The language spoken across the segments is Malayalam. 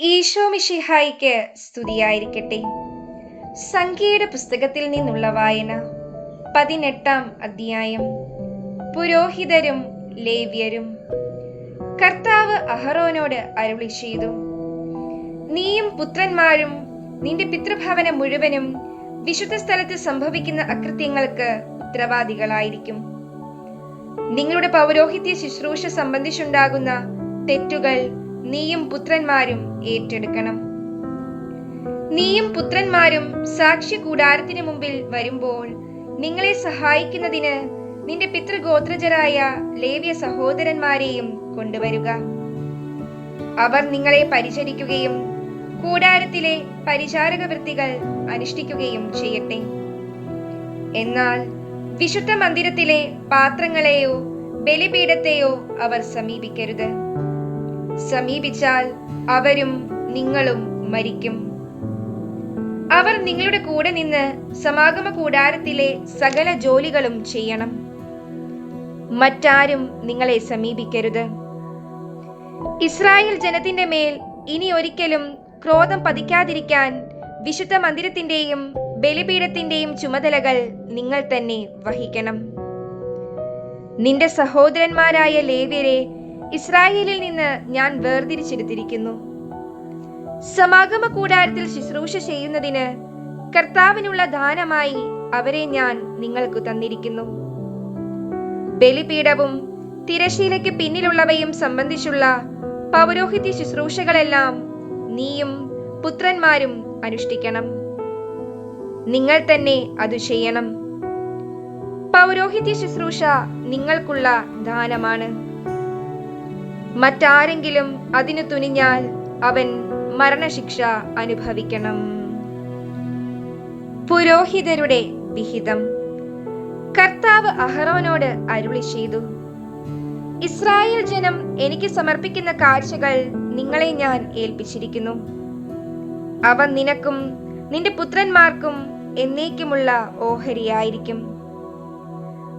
ഈശോ മിഷിഹായിക്ക് സ്തുതിയായിരിക്കട്ടെ. സംഖ്യയുടെ പുസ്തകത്തിൽ നിന്നുള്ള വായന പതിനെട്ടാം അധ്യായം. പുരോഹിതരും ലേവ്യരും കർത്താവ് അഹറോനോട് അരുളി ചെയ്തു നീയും പുത്രന്മാരും നിന്റെ പിതൃഭവനം മുഴുവനും വിശുദ്ധ സ്ഥലത്ത് സംഭവിക്കുന്ന അകൃത്യങ്ങൾക്ക് ഉത്തരവാദികളായിരിക്കും. നിങ്ങളുടെ പൗരോഹിത്യ ശുശ്രൂഷ സംബന്ധിച്ചുണ്ടാകുന്ന തെറ്റുകൾ നീയും പുത്രന്മാരും ഏറ്റെടുക്കണം. നീയും പുത്രന്മാരും സാക്ഷി കൂടാരത്തിന് മുമ്പിൽ വരുമ്പോൾ നിങ്ങളെ സഹായിക്കുന്നതിന് നിന്റെ പിതൃഗോത്രജരായ ലേവ്യ സഹോദരന്മാരെയും കൊണ്ടുവരിക. അവർ നിങ്ങളെ പരിചരിക്കുകയും കൂടാരത്തിലെ പരിചാരക വൃത്തികൾ അനുഷ്ഠിക്കുകയും ചെയ്യട്ടെ. എന്നാൽ വിശുദ്ധ മന്ദിരത്തിലെ പാത്രങ്ങളെയോ ബലിപീഠത്തെയോ അവർ സമീപിക്കരുത്. സമീപിച്ചാൽ അവരും നിങ്ങളും മരിക്കും. അവർ നിങ്ങളുടെ കൂടെ നിന്ന് സമാഗമ കൂടാരത്തിലെ സകല ജോലികളും ചെയ്യണം. മറ്റാരും നിങ്ങളെ സമീപിക്കരുത്. ഇസ്രായേൽ ജനത്തിന്റെ മേൽ ഇനി ഒരിക്കലും ക്രോധം പതിക്കാതിരിക്കാൻ വിശുദ്ധ മന്ദിരത്തിന്റെയും ബലിപീഠത്തിന്റെയും ചുമതലകൾ നിങ്ങൾ തന്നെ വഹിക്കണം. നിന്റെ സഹോദരന്മാരായ ലേവ്യരെ ഇസ്രായേലിൽ നിന്ന് ഞാൻ വേർതിരിച്ചെടുത്തിരിക്കുന്നു. സമാഗമ കൂടാരത്തിൽ ശുശ്രൂഷ ചെയ്യുന്നതിന് കർത്താവിനുള്ള ദാനമായി അവരെ ഞാൻ നിങ്ങൾക്ക് തന്നിരിക്കുന്നു. ബലിപീഠവും തിരശീലയ്ക്ക് പിന്നിലുള്ളവയും സംബന്ധിച്ചുള്ള പൗരോഹിത്യ ശുശ്രൂഷകളെല്ലാം നീയും പുത്രന്മാരും അനുഷ്ഠിക്കണം. നിങ്ങൾ തന്നെ അത് ചെയ്യണം. പൗരോഹിത്യ ശുശ്രൂഷ നിങ്ങൾക്കുള്ള ദാനമാണ്. മറ്റാരെങ്കിലും അതിനു തുനിഞ്ഞാൽ അവൻ മരണശിക്ഷ അനുഭവിക്കണം. പുരോഹിതരുടെ വിഹിതം. കർത്താവ് അഹറോനോട് അരുളി ചെയ്തു. ഇസ്രായേൽ ജനം എനിക്ക് സമർപ്പിക്കുന്ന കാഴ്ചകൾ നിങ്ങളെ ഞാൻ ഏൽപ്പിച്ചിരിക്കുന്നു. അവ നിനക്കും നിന്റെ പുത്രന്മാർക്കും എന്നേക്കുമുള്ള ഓഹരിയായിരിക്കും.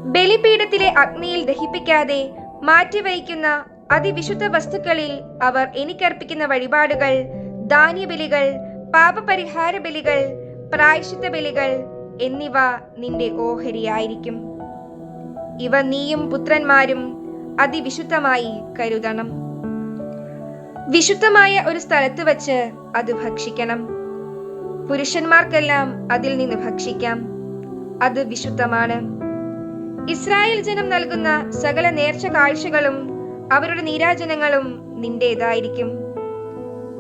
ബലിപീഠത്തിലെ അഗ്നിയിൽ ദഹിപ്പിക്കാതെ മാറ്റിവയ്ക്കുന്ന അതിവിശുദ്ധ വസ്തുക്കളിൽ അവർ എനിക്കർപ്പിക്കുന്ന വഴിപാടുകൾ ധാന്യബലികൾ പാപപരിഹാര ബലികൾ പ്രായശിത്ത ബലികൾ എന്നിവ നിന്റെ ഓഹരിയായിരിക്കും. ഇവ നീയും പുത്രന്മാരും അതിവിശുദ്ധമായി കരുതണം. വിശുദ്ധമായ ഒരു സ്ഥലത്ത് വച്ച് അത് ഭക്ഷിക്കണം. പുരുഷന്മാർക്കെല്ലാം അതിൽ നിന്ന് ഭക്ഷിക്കാം. അത് വിശുദ്ധമാണ്. ഇസ്രായേൽ ജനം നൽകുന്ന സകല നേർച്ച കാഴ്ചകളും അവരുടെ നീരാജനങ്ങളും നിന്റേതായിരിക്കും.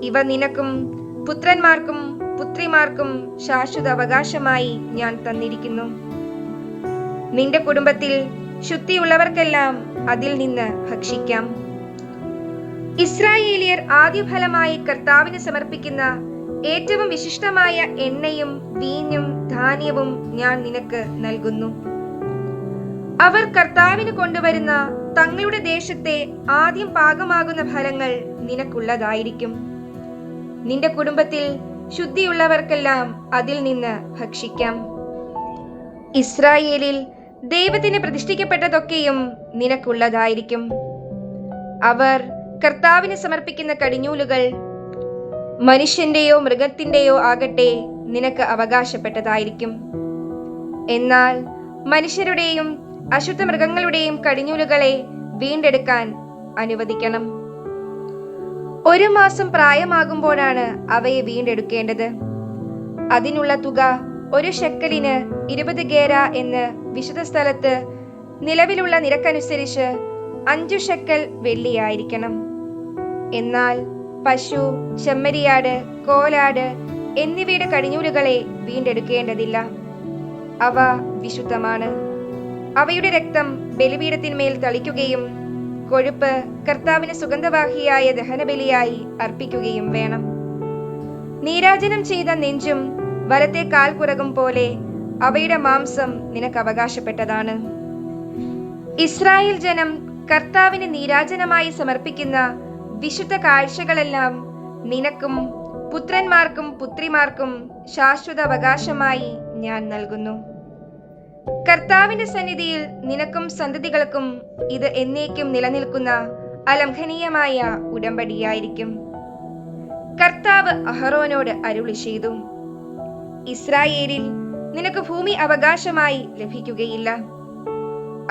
ഇവ നിനക്കും പുത്രന്മാർക്കും പുത്രിമാർക്കും ശാശ്വത അവകാശമായി ഞാൻ തന്നിരിക്കുന്നു. നിന്റെ കുടുംബത്തിൽ ശുദ്ധിയുള്ളവർക്കെല്ലാം അതിൽ നിന്ന് ഭക്ഷിക്കാം. ഇസ്രായേലിയർ ആദ്യഫലമായി കർത്താവിന് സമർപ്പിക്കുന്ന ഏറ്റവും വിശിഷ്ടമായ എണ്ണയും വീഞ്ഞും ധാന്യവും ഞാൻ നിനക്ക് നൽകുന്നു. അവർ കർത്താവിന് കൊണ്ടുവരുന്ന തങ്ങളുടെ ദേശത്തെ ആദ്യം പാകമാകുന്ന ഫലങ്ങൾ നിനക്കുള്ളതായിരിക്കും. നിന്റെ കുടുംബത്തിൽ ശുദ്ധിയുള്ളവർക്കെല്ലാം അതിൽ നിന്ന് ഭക്ഷിക്കാം. ഇസ്രായേലിൽ ദൈവത്തിന് പ്രതിഷ്ഠിക്കപ്പെട്ടതൊക്കെയും നിനക്കുള്ളതായിരിക്കും. അവർ കർത്താവിന് സമർപ്പിക്കുന്ന കടിഞ്ഞൂലുകൾ മനുഷ്യന്റെയോ മൃഗത്തിന്റെയോ ആകട്ടെ നിനക്ക് അവകാശപ്പെട്ടതായിരിക്കും. എന്നാൽ മനുഷ്യരുടെയും അശുദ്ധ മൃഗങ്ങളുടെയും കടിഞ്ഞൂലുകളെ വീണ്ടെടുക്കാൻ അനുവദിക്കണം. ഒരു മാസം പ്രായമാകുമ്പോഴാണ് അവയെ വീണ്ടെടുക്കേണ്ടത്. അതിനുള്ള തുക ഒരു ഷെക്കലിന് ഇരുപത് ഗേര എന്ന് വിശുദ്ധ സ്ഥലത്ത് നിലവിലുള്ള നിരക്കനുസരിച്ച് അഞ്ചു ഷെക്കൽ വെള്ളിയായിരിക്കണം. എന്നാൽ പശു ചെമ്മരിയാട് കോലാട് എന്നിവയുടെ കടിഞ്ഞൂലുകളെ വീണ്ടെടുക്കേണ്ടതില്ല. അവ വിശുദ്ധമാണ്. അവയുടെ രക്തം ബലിപീഠത്തിന്മേൽ തളിക്കുകയും കൊഴുപ്പ് കർത്താവിന് സുഗന്ധവാഹിയായ ദഹനബലിയായി അർപ്പിക്കുകയും വേണം. നീരാജനം ചെയ്ത നെഞ്ചും വലത്തെ കാൽപുറകും പോലെ അവയുടെ മാംസം നിനക്ക് അവകാശപ്പെട്ടതാണ്. ഇസ്രായേൽ ജനം കർത്താവിന് നീരാജനമായി സമർപ്പിക്കുന്ന വിശുദ്ധ കാഴ്ചകളെല്ലാം നിനക്കും പുത്രന്മാർക്കും പുത്രിമാർക്കും ശാശ്വത അവകാശമായി ഞാൻ നൽകുന്നു. കർത്താവിന്റെ സന്നിധിയിൽ നിനക്കും സന്തതികൾക്കും ഇത് എന്നേക്കും നിലനിൽക്കുന്ന അലംഘനീയമായ ഉടമ്പടിയായിരിക്കും. കർത്താവ് അഹറോനോട് അരുളി ചെയ്തു. ഇസ്രായേലിൽ നിനക്ക് ഭൂമി അവകാശമായി ലഭിക്കുകയില്ല.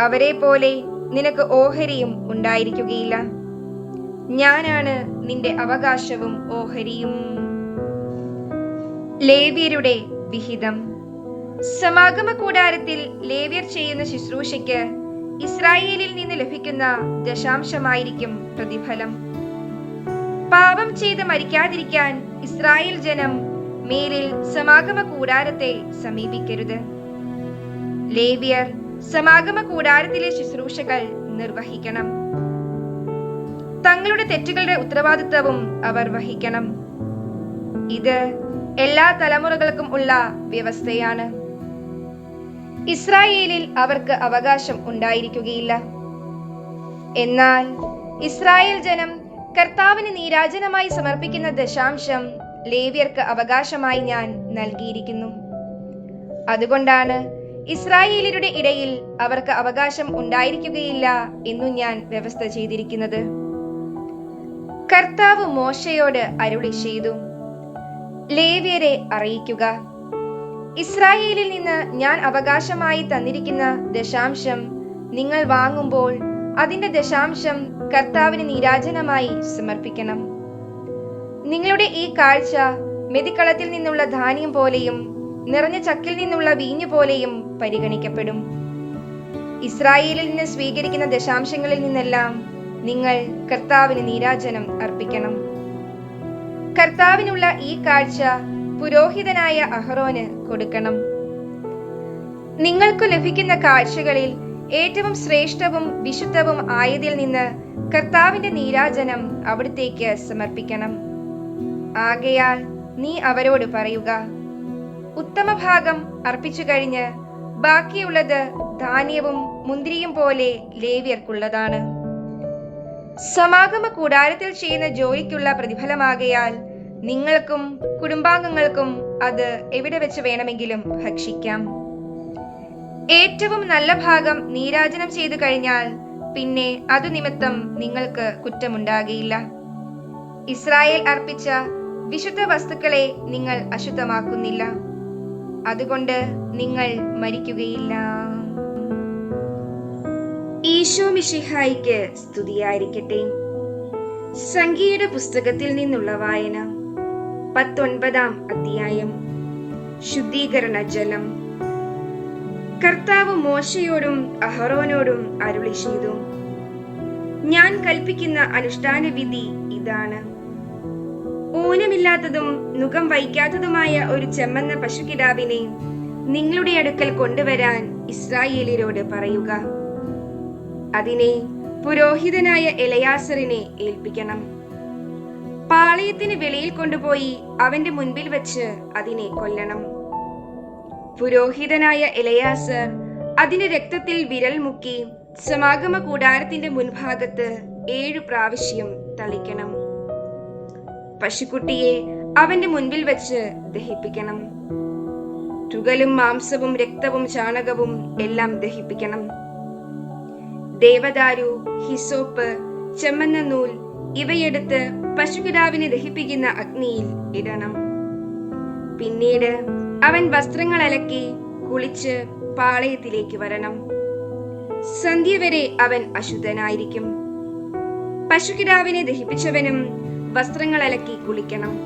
അവരെ പോലെ നിനക്ക് ഓഹരിയും ഉണ്ടായിരിക്കുകയില്ല. ഞാനാണ് നിന്റെ അവകാശവും ഓഹരിയും. ലേവ്യരുടെ വിഹിതം. സമാഗമ കൂടാരത്തിൽ ലേവ്യർ ചെയ്യുന്ന ശുശ്രൂഷയ്ക്ക് ഇസ്രായേലിൽ നിന്ന് ലഭിക്കുന്ന ദശാംശമായിരിക്കും പ്രതിഫലം. പാപം ചെയ്ത് മരിക്കാതിരിക്കാൻ ഇസ്രായേൽ ജനം മേലിൽ സമാഗമ കൂടാരത്തെ സമീപിക്കരുത്. ലേവ്യർ സമാഗമ കൂടാരത്തിലെ ശുശ്രൂഷകൾ നിർവഹിക്കണം. തങ്ങളുടെ തെറ്റുകളുടെ ഉത്തരവാദിത്വവും അവർ വഹിക്കണം. ഇത് എല്ലാ തലമുറകൾക്കും ഉള്ള വ്യവസ്ഥയാണ്. ഇസ്രായേലിൽ അവർക്ക് അവകാശം ഉണ്ടായിരിക്കുകയില്ല. എന്നാൽ ഇസ്രായേൽ ജനം കർത്താവിന് നീരാജനമായി സമർപ്പിക്കുന്ന ദശാംശം ലേവ്യർക്ക് അവകാശമായി ഞാൻ നൽകിയിരിക്കുന്നു. അതുകൊണ്ടാണ് ഇസ്രായേലിയുടെ ഇടയിൽ അവർക്ക് അവകാശം ഉണ്ടായിരിക്കുകയില്ല എന്നു ഞാൻ വ്യവസ്ഥ ചെയ്തിരിക്കുന്നത്. കർത്താവ് മോശയോട് അരുളി ചെയ്തു. ലേവ്യരെ അറിയിക്കുക. ഇസ്രായേലിൽ നിന്ന് ഞാൻ അവകാശമായി തന്നിരിക്കുന്ന ദശാംശം നിങ്ങൾ വാങ്ങുമ്പോൾ അതിന്റെ ദശാംശം കർത്താവിന് നീരാജനമായി സമർപ്പിക്കണം. നിങ്ങളുടെ ഈ കാഴ്ച മെതിക്കളത്തിൽ നിന്നുള്ള ധാന്യം പോലെയും നിറഞ്ഞ ചക്കിൽ നിന്നുള്ള വീഞ്ഞു പോലെയും പരിഗണിക്കപ്പെടും. ഇസ്രായേലിൽ നിന്ന് സ്വീകരിക്കുന്ന ദശാംശങ്ങളിൽ നിന്നെല്ലാം നിങ്ങൾ കർത്താവിന് നീരാജനം അർപ്പിക്കണം. കർത്താവിനുള്ള ഈ കാഴ്ച പുരോഹിതനായ അഹ്റോന് കൊടുക്കണം. നിങ്ങൾക്ക് ലഭിക്കുന്ന കാഴ്ചകളിൽ ഏറ്റവും ശ്രേഷ്ഠവും വിശുദ്ധവും ആയതിൽ നിന്ന് കർത്താവിന്റെ നീരാജനം അവിടത്തേക്ക് സമർപ്പിക്കണം. ആകയാൽ നീ അവരോട് പറയുക ഉത്തമ ഭാഗം അർപ്പിച്ചു കഴിഞ്ഞ് ബാക്കിയുള്ളത് ധാന്യവും മുന്തിരിയും പോലെ ലേവ്യർക്കുള്ളതാണ്. സമാഗമ കൂടാരത്തിൽ ചെയ്യുന്ന ജോലിക്കുള്ള പ്രതിഫലമാകയാൽ നിങ്ങൾക്കും കുടുംബാംഗങ്ങൾക്കും അത് എവിടെ വെച്ച് വേണമെങ്കിലും ഭക്ഷിക്കാം. ഏറ്റവും നല്ല ഭാഗം നീരാജനം ചെയ്തു കഴിഞ്ഞാൽ പിന്നെ അതു നിമിത്തം നിങ്ങൾക്ക് കുറ്റമുണ്ടാകില്ല ഇസ്രായേൽ അർപ്പിച്ച വിശുദ്ധ വസ്തുക്കളെ നിങ്ങൾ അശുദ്ധമാക്കുന്നില്ല. അതുകൊണ്ട് നിങ്ങൾ മരിക്കുകയില്ല. ഈശോ മിഷിഹായിക്ക് സ്തുതിയായിരിക്കട്ടെ. സംഗീത പുസ്തകത്തിൽ നിന്നുള്ള വായന. പത്തൊൻപതാം അധ്യായം. ശുദ്ധീകരണ ജലം കർത്താവ് മോശയോടും അഹറോനോടും അരുളി ചെയ്തു. ഞാൻ കൽപ്പിക്കുന്ന അനുഷ്ഠാന വിധി ഇതാണ്. ഊനമില്ലാത്തതും മുഖം വയ്ക്കാത്തതുമായ ഒരു ചെമ്മന്ന പശുകിടാവിനെ നിങ്ങളുടെ അടുക്കൽ കൊണ്ടുവരാൻ ഇസ്രായേലിനോട് പറയുക. അതിനെ പുരോഹിതനായ എലയാസറിനെ ഏൽപ്പിക്കണം. പാളയത്തിന് വെളിയിൽ കൊണ്ടുപോയി അവന്റെ മുൻപിൽ വെച്ച് അതിനെ കൊല്ലണം. പുരോഹിതനായ എലയാസർ അതിന്റെ രക്തത്തിൽ വിരൽ മുക്കി സമാഗമ കൂടാരത്തിന്റെ മുൻഭാഗത്ത് ഏഴു പ്രാവശ്യം തളിക്കണം. പശുക്കുട്ടിയെ അവന്റെ മുൻപിൽ വെച്ച് ദഹിപ്പിക്കണം. തുകലും മാംസവും രക്തവും ചാണകവും എല്ലാം ദഹിപ്പിക്കണം. ദേവദാരു ഹിസോപ്പ് ചെമ്മന്ന നൂൽ ഇവയെടുത്ത് പശുകിടാവിനെ ദഹിപ്പിക്കുന്ന അഗ്നിയിൽ ഇടണം. പിന്നീട് അവൻ വസ്ത്രങ്ങൾ അലക്കി കുളിച്ച് പാളയത്തിലേക്ക് വരണം. സന്ധ്യ വരെ അവൻ അശുദ്ധനായിരിക്കും. പശുകിടാവിനെ ദഹിപ്പിച്ചവനും വസ്ത്രങ്ങൾ അലക്കി കുളിക്കണം.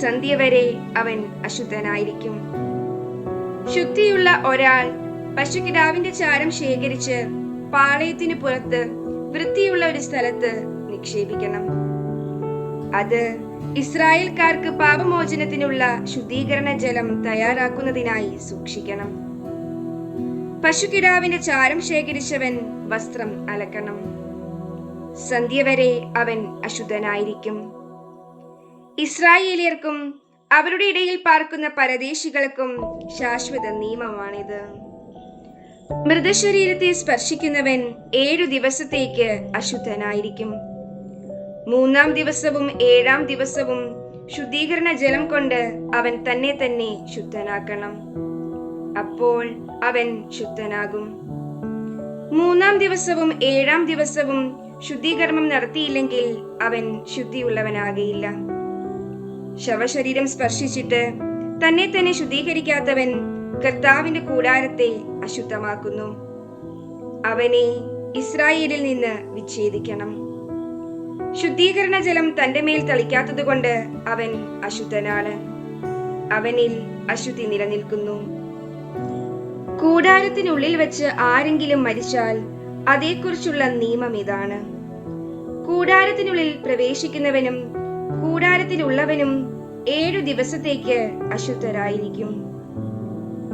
സന്ധ്യ വരെ അവൻ അശുദ്ധനായിരിക്കും. ശുദ്ധിയുള്ള ഒരാൾ പശുകിടാവിന്റെ ചാരം ശേഖരിച്ച് പാളയത്തിന് പുറത്ത് വൃത്തിയുള്ള ഒരു സ്ഥലത്ത് നിക്ഷേപിക്കണം. അത് ഇസ്രായേൽക്കാർക്ക് പാപമോചനത്തിനുള്ള ശുദ്ധീകരണ ജലം തയ്യാറാക്കുന്നതിനായി സൂക്ഷിക്കണം. പശുകിടാവിന്റെ ചാരം ശേഖരിച്ചവൻ വസ്ത്രം അലക്കണം. സന്ധ്യ വരെ അവൻ അശുദ്ധനായിരിക്കും. ഇസ്രായേലിയർക്കും അവരുടെ ഇടയിൽ പാർക്കുന്ന പരദേശികൾക്കും ശാശ്വത നിയമമാണിത്. മൃതശരീരത്തെ സ്പർശിക്കുന്നവൻ ഏഴു ദിവസത്തേക്ക് അശുദ്ധനായിരിക്കും. മൂന്നാം ദിവസവും ഏഴാം ദിവസവും ശുദ്ധീകരണ ജലം കൊണ്ട് അവൻ തന്നെ തന്നെ ശുദ്ധനാക്കണം. അപ്പോൾ അവൻ ശുദ്ധനാകും. മൂന്നാം ദിവസവും ഏഴാം ദിവസവും ശുദ്ധീകരണം നടത്തിയില്ലെങ്കിൽ അവൻ ശുദ്ധിയുള്ളവനാകയില്ല. ശവശരീരം സ്പർശിച്ചിട്ട് തന്നെ തന്നെ ശുദ്ധീകരിക്കാത്തവൻ കർത്താവിന്റെ കൂടാരത്തെ അശുദ്ധമാക്കുന്നു. അവനെ ഇസ്രായേലിൽ നിന്ന് വിച്ഛേദിക്കണം. ശുദ്ധീകരണ ജലം തന്റെ മേൽ തളിക്കാത്തതുകൊണ്ട് അവൻ അശുദ്ധനാണ്. അവനിൽ അശുദ്ധി നിലനിൽക്കുന്നു. കൂടാരത്തിനുള്ളിൽ വെച്ച് ആരെങ്കിലും മരിച്ചാൽ അതേക്കുറിച്ചുള്ള നിയമം ഇതാണ്. കൂടാരത്തിനുള്ളിൽ പ്രവേശിക്കുന്നവനും കൂടാരത്തിലുള്ളവനും ഏഴു ദിവസത്തേക്ക് അശുദ്ധരായിരിക്കും.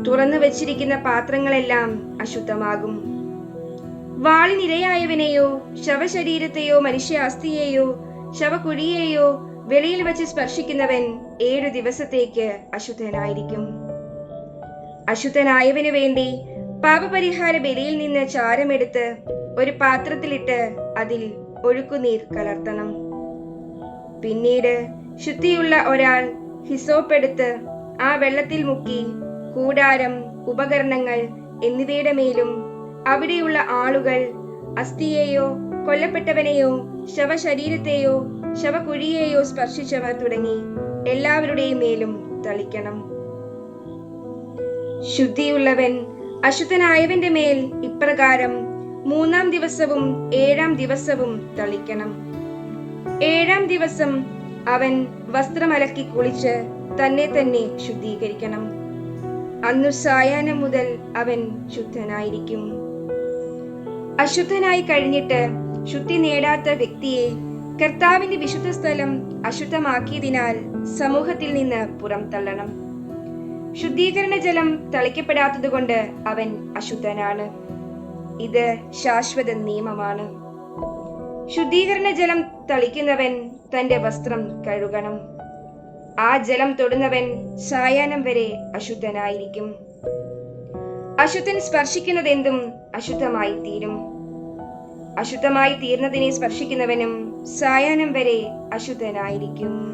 തുറന്നു വച്ചിരിക്കുന്ന പാത്രങ്ങളെല്ലാം അശുദ്ധമാകും. വാളിനിരയായവനെയോ ശവശരീരത്തെയോ മനുഷ്യാസ്തിയെയോ ശവകുഴിയെയോ വെളിയിൽ വച്ച് സ്പർശിക്കുന്നവൻ ഏഴു ദിവസത്തേക്ക് അശുദ്ധനായിരിക്കും. അശുദ്ധനായവന് വേണ്ടി പാപപരിഹാര ബലിയിൽ നിന്ന് ചാരമെടുത്ത് ഒരു പാത്രത്തിലിട്ട് അതിൽ ഒഴുക്കുനീർ കലർത്തണം. പിന്നീട് ശുദ്ധിയുള്ള ഒരാൾ ഹിസോപ്പെടുത്ത് ആ വെള്ളത്തിൽ മുക്കി കൂടാരം ഉപകരണങ്ങൾ എന്നിവയുടെ മേലും അവിടെയുള്ള ആളുകൾ അസ്ഥിയെയോ കൊല്ലപ്പെട്ടവനെയോ ശവശരീരത്തെയോ ശവകുഴിയെയോ സ്പർശിച്ചവർ തുടങ്ങി എല്ലാവരുടെയും മേലും തളിക്കണം. ശുദ്ധിയുള്ളവൻ അശുദ്ധനായവന്റെ മേൽ ഇപ്രകാരം മൂന്നാം ദിവസവും ഏഴാം ദിവസവും തളിക്കണം. ഏഴാം ദിവസം അവൻ വസ്ത്രമലക്കി കുളിച്ച് തന്നെ തന്നെ ശുദ്ധീകരിക്കണം. അന്നു സായാഹ്നം മുതൽ അവൻ ശുദ്ധനായിരിക്കും. അശുദ്ധനായി കഴിഞ്ഞിട്ട് ശുദ്ധി നേടാത്ത വ്യക്തിയെ കർത്താവിന്റെ വിശുദ്ധ സ്ഥലം അശുദ്ധമാക്കിയതിനാൽ സമൂഹത്തിൽ നിന്ന് പുറം തള്ളണം. ശുദ്ധീകരണ ജലം തളിക്കപ്പെടാത്തതുകൊണ്ട് അവൻ അശുദ്ധനാണ്. ഇത് ശാശ്വത നിയമമാണ്. ശുദ്ധീകരണ ജലം തളിക്കുന്നവൻ തന്റെ വസ്ത്രം കഴുകണം. ആ ജലം തൊടുന്നവൻ സായാഹ്നം വരെ അശുദ്ധനായിരിക്കും. അശുദ്ധൻ സ്പർശിക്കുന്നതെന്തും അശുദ്ധമായി തീരും. അശുദ്ധമായി തീർന്നതിനെ സ്പർശിക്കുന്നവനും സായാഹ്നം വരെ അശുദ്ധനായിരിക്കും.